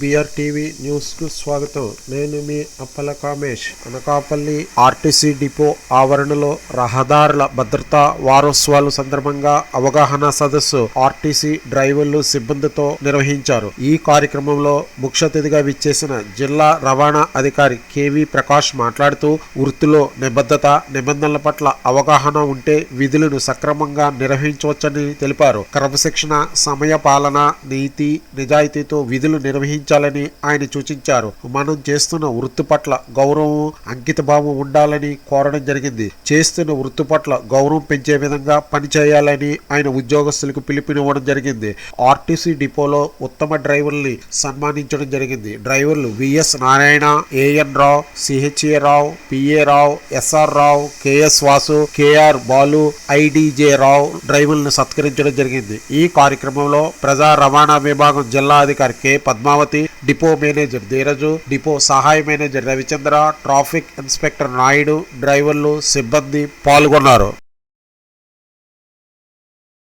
BR TV న్యూస్కు స్వాగతం. నేను మీ Appala Kamesh. Anakapalli R T C depot ఆవరణలో రహదారుల భద్రతా వారోత్సవాలు సందర్భంగా అవగాహన సదస్సు ఆర్టీసీ డ్రైవర్లు సిబ్బందితో నిర్వహించారు. ఈ కార్యక్రమంలో ముఖ్య అతిథిగా విచ్చేసిన జిల్లా రవాణా అధికారి కెవి ప్రకాష్ మాట్లాడుతూ వృత్తిలో నిబద్ధత నిబంధనల పట్ల అవగాహన ఉంటే విధులను సక్రమంగా నిర్వహించవచ్చని తెలిపారు. క్రమశిక్షణ సమయ పాలన నీతి నిజాయితీతో విధులు నిర్వహించాలని ఆయన సూచించారు. మనం చేస్తున్న వృత్తి పట్ల గౌరవం అంకితభావం ఉండాలని కోరడం జరిగింది. చేస్తున్న వృత్తి పట్ల గౌరవం పెంచే విధంగా పనిచేయాలని ఆయన ఉద్యోగస్తులకు పిలుపునివ్వడం జరిగింది. ఆర్టీసీ డిపోలో ఉత్తమ డ్రైవర్ని సన్మానించడం జరిగింది. డ్రైవర్లు VS Narayana AN Rao CHA Rao PA Rao SR Rao K S Vasu KR Balu ఐడిజే Rao డ్రైవర్లను సత్కరించడం జరిగింది. ఈ కార్యక్రమంలో ప్రజా రవాణా విభాగం జిల్లా అధికారి K. Padmavathi depot manager Dheeraj depot సహాయ manager Ravichandra traffic inspector Naidu డ్రైవర్లు సిబ్బంది పాల్గొన్నారు.